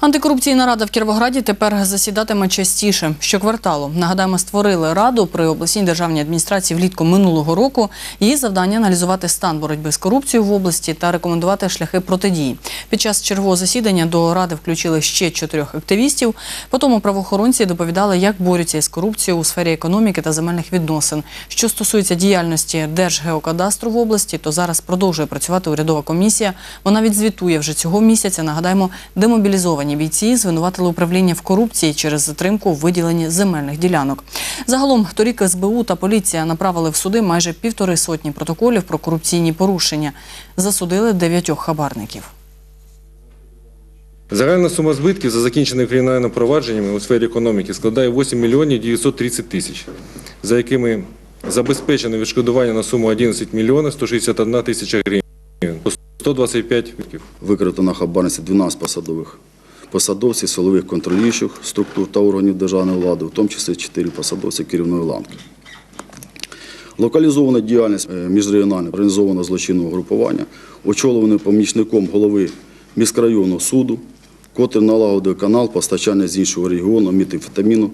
Антикорупційна рада в Кіровограді тепер засідатиме частіше. Щокварталу. Нагадаємо, створили раду при обласній державній адміністрації влітку минулого року. Її завдання аналізувати стан боротьби з корупцією в області та рекомендувати шляхи протидії. Під час чергового засідання до ради включили ще чотирьох активістів. Потім правоохоронці доповідали, як борються із корупцією у сфері економіки та земельних відносин. Що стосується діяльності Держгеокадастру в області, то зараз продовжує працювати урядова комісія. Вона відзвітує вже цього місяця. Нагадаємо, демобілізовані бійці звинуватили управління в корупції через затримку виділенні земельних ділянок. Загалом торік СБУ та поліція направили в суди майже півтори сотні протоколів про корупційні порушення. Засудили дев'ятьох хабарників. Загальна сума збитків за закінченими кримінальними провадженнями у сфері економіки складає 8 мільйонів 930 тисяч, за якими забезпечено відшкодування на суму 11 мільйонів 161 тисяча гривень, 125 відсотків. Викрито на хабарниці 12 посадових посадовців, силових контролюючих структур та органів державної влади, в тому числі 4 посадовці керівної ланки. Локалізована діяльність е, міжрегіонального організованого злочинного групування, очолюваний помічником голови міськрайонного суду, котрий налагодив канал постачання з іншого регіону метамфетаміну